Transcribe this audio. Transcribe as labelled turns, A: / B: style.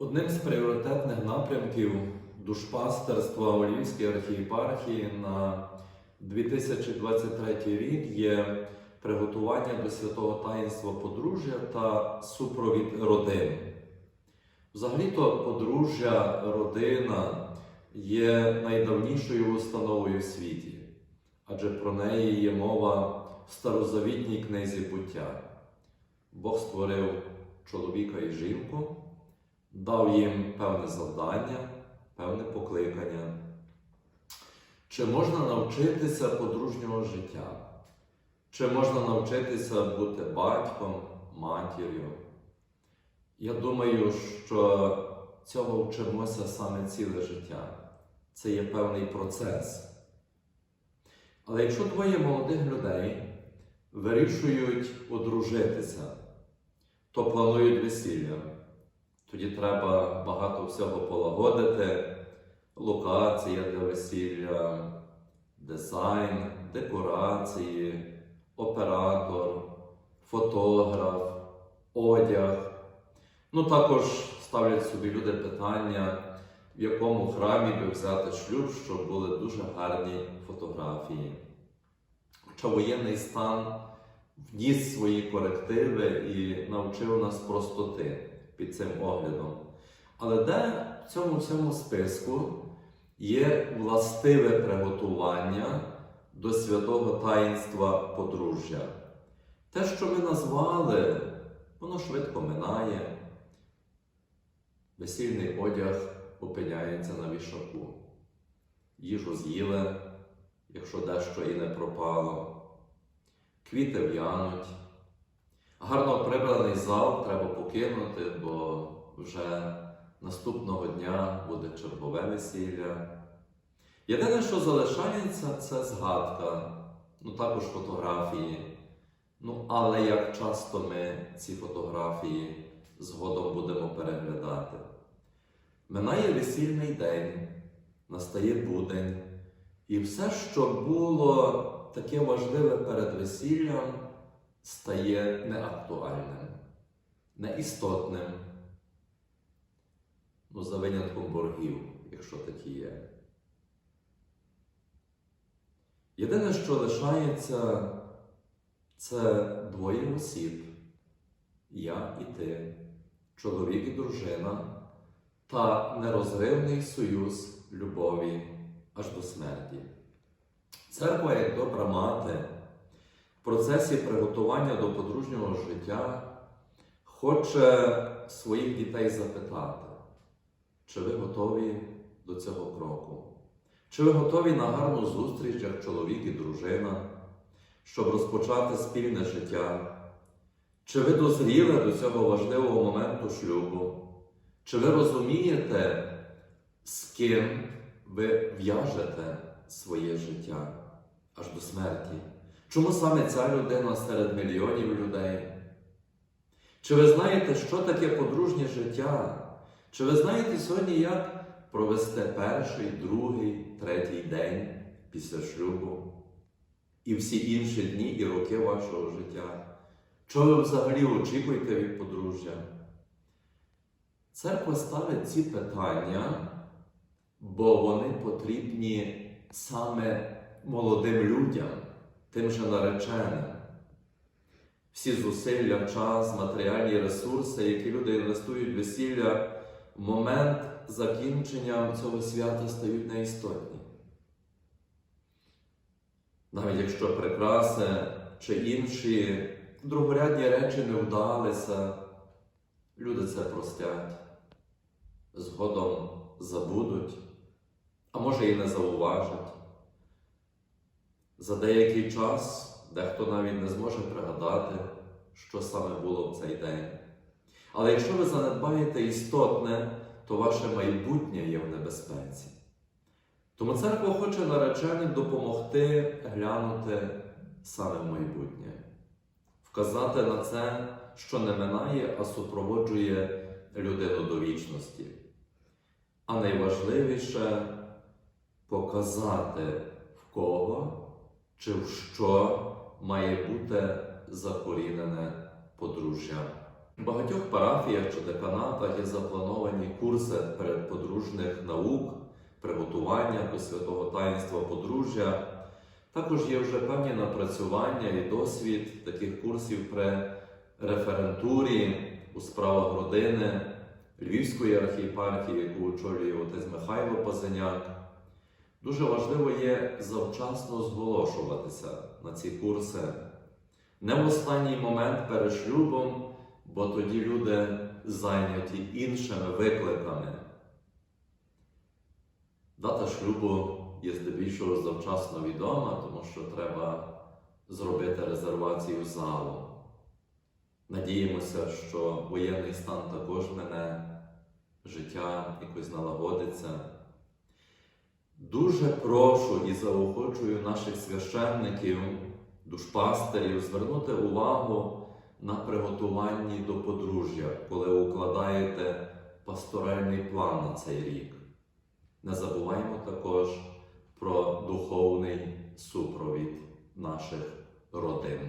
A: Одним з пріоритетних напрямків душпастерства у Львівській архієпархії на 2023 рік є приготування до святого таїнства подружжя та супровід родини. Взагалі-то подружжя, родина є найдавнішою установою в світі, адже про неї є мова в старозавітній книзі буття. Бог створив чоловіка і жінку, дав їм певне завдання, певне покликання. Чи можна навчитися подружнього життя? Чи можна навчитися бути батьком, матір'ю? Я думаю, що цього вчимося саме ціле життя. Це є певний процес. Але якщо двоє молодих людей вирішують одружитися, то планують весілля, тоді треба багато всього полагодити, локація для весілля, дизайн, декорації, оператор, фотограф, одяг. Ну, також ставлять собі люди питання, в якому храмі би взяти шлюб, щоб були дуже гарні фотографії. Хоча воєнний стан вніс свої корективи і навчив нас простоти під цим оглядом. Але де в цьому всьому списку є властиве приготування до святого таїнства подружжя? Те, що ми назвали, воно швидко минає. Весільний одяг опиняється на вішаку. Їжу з'їли, якщо дещо і не пропало. Квіти в'януть. Гарно прибраний зал треба покинути, бо вже наступного дня буде чергове весілля. Єдине, що залишається, це згадка, ну також фотографії. Ну, але як часто ми ці фотографії згодом будемо переглядати. Минає весільний день, настає будень, і все, що було таке важливе перед весіллям, стає неактуальним, неістотним. Ну, за винятком боргів, якщо такі є. Єдине, що лишається, це двоє осіб, я і ти, чоловік і дружина, та нерозривний союз любові аж до смерті. Церква, як добра мати, процесі приготування до подружнього життя хоче своїх дітей запитати, чи ви готові до цього кроку? Чи ви готові на гарну зустріч, як чоловік і дружина, щоб розпочати спільне життя? Чи ви дозріли до цього важливого моменту шлюбу? Чи ви розумієте, з ким ви в'яжете своє життя аж до смерті? Чому саме ця людина серед мільйонів людей? Чи ви знаєте, що таке подружнє життя? Чи ви знаєте сьогодні, як провести перший, другий, третій день після шлюбу і всі інші дні і роки вашого життя? Що ви взагалі очікуєте від подружжя? Церква ставить ці питання, бо вони потрібні саме молодим людям, тим же нареченим. Всі зусилля, час, матеріальні ресурси, які люди інвестують в весілля, в момент закінчення цього свята стають неістотні. Навіть якщо прикраси чи інші другорядні речі не вдалися, люди це простять, згодом забудуть, а може і не зауважать. За деякий час дехто навіть не зможе пригадати, що саме було в цей день. Але якщо ви занедбаєте істотне, то ваше майбутнє є в небезпеці. Тому церква хоче нареченим допомогти глянути саме в майбутнє, вказати на це, що не минає, а супроводжує людину до вічності. А найважливіше показати в кого чи в що має бути закорінене подружжя. В багатьох парафіях чи деканатах є заплановані курси передподружних наук, приготування до святого таїнства подружжя. Також є вже певні напрацювання і досвід таких курсів при референтурі у справах родини Львівської архієпархії, яку очолює отець Михайло Пазаняк. Дуже важливо є завчасно зголошуватися на ці курси. Не в останній момент перед шлюбом, бо тоді люди зайняті іншими викликами. Дата шлюбу є здебільшого завчасно відома, тому що треба зробити резервацію залу. Надіємося, що воєнний стан також мене, життя якось налагодиться. Дуже прошу і заохочую наших священників, душпастерів звернути увагу на приготуванні до подружжя, коли укладаєте пасторальний план на цей рік. Не забуваймо також про духовний супровід наших родин.